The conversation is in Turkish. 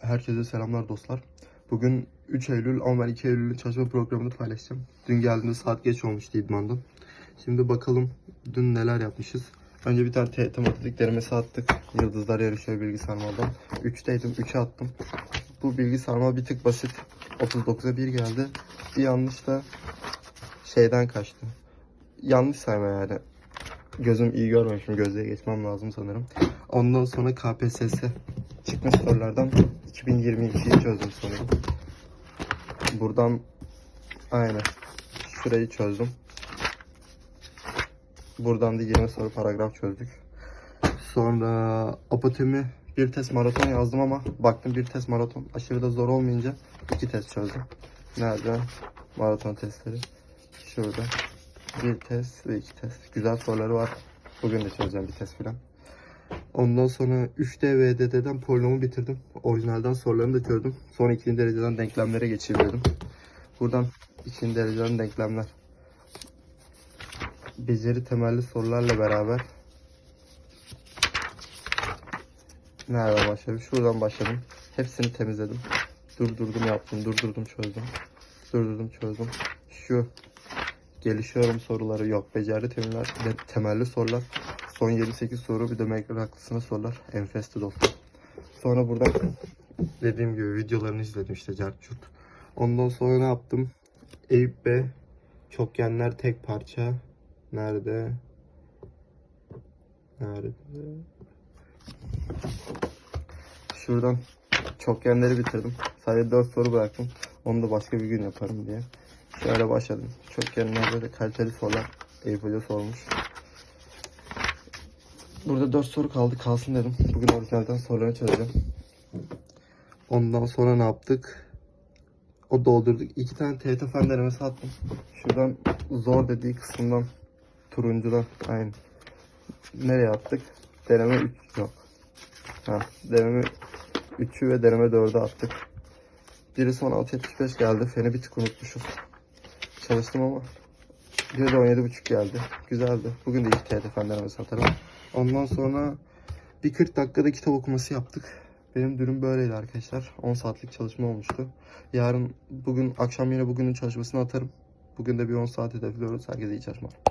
Herkese selamlar dostlar. Bugün 3 Eylül ama ben 2 Eylül'ün çalışma programını paylaşacağım. Dün geldiğimde saat geç olmuştu idmandan. Şimdi bakalım dün neler yapmışız. Önce bir tane TYT matematik denemesi attık. Yıldızlar yarışıyor bilgi sarmaldan. 3'teydim 3'e attım. Bu bilgi sarmal bir tık basit. 39'a 1 geldi. Bir yanlış da şeyden kaçtı. Yanlış sayma yani. Gözüm iyi görmüyor şimdi gözlüğe geçmem lazım sanırım. Ondan sonra KPSS çıkmış sorulardan 2022'yi çözdüm sanırım. Buradan aynen şurayı çözdüm. Buradan da 20 soru paragraf çözdük. Sonra apotemi bir test maraton yazdım ama baktım bir test maraton aşırı da zor olmayınca iki test çözdüm. Nerede? Maraton testleri. Şurada. Bir test ve iki test. Güzel soruları var. Bugün de çözeceğim bir test filan. Ondan sonra 3D ve DD'den polinomu bitirdim. Orijinalden sorularını da çözdüm. Sonra ikinci dereceden denklemlere geçebilirdim. Buradan ikinci dereceden denklemler. Beceri temelli sorularla beraber Nereden başladım? Şuradan başladım. Hepsini temizledim. Durdurdum yaptım, durdurdum çözdüm. Durdurdum çözdüm. Şu gelişiyorum soruları yok. Beceri temeller, temelli sorular. Son 7-8 soru bir de meraklısına sorular. Enfesti dostum. Sonra buradan dediğim gibi videolarını izledim işte Cerçurt. Ondan sonra ne yaptım? Eyüp B. Çokgenler tek parça. Nerede? Nerede? Şuradan çokgenleri bitirdim. Sadece 4 soru bıraktım. Onu da başka bir gün yaparım diye. Şöyle başladım. Çokgenler böyle kaliteli sorular. Eyüp Hoca sormuş. Burada 4 soru kaldı. Kalsın dedim. Bugün orijinalden soruları çözeceğim. Ondan sonra ne yaptık? O doldurduk. İki tane TYT fen denemesi attım. Şuradan zor dediği kısımdan turuncudan aynı. Nereye attık? Deneme 3 yok. Ha, deneme 3'ü ve deneme 4'ü attık. Birisi 16.75 geldi. Feni bir tık unutmuşuz. Çalıştım ama bir de 17.5 geldi. Güzeldi. Bugün de iki TYT fen denemesi atarım. Ondan sonra bir 40 dakikada kitap okuması yaptık. Benim durum böyleydi arkadaşlar. 10 saatlik çalışma olmuştu. Yarın bugün akşam yine bugünün çalışmasını atarım. Bugün de bir 10 saat hedefliyoruz. Herkese iyi çalışmalar.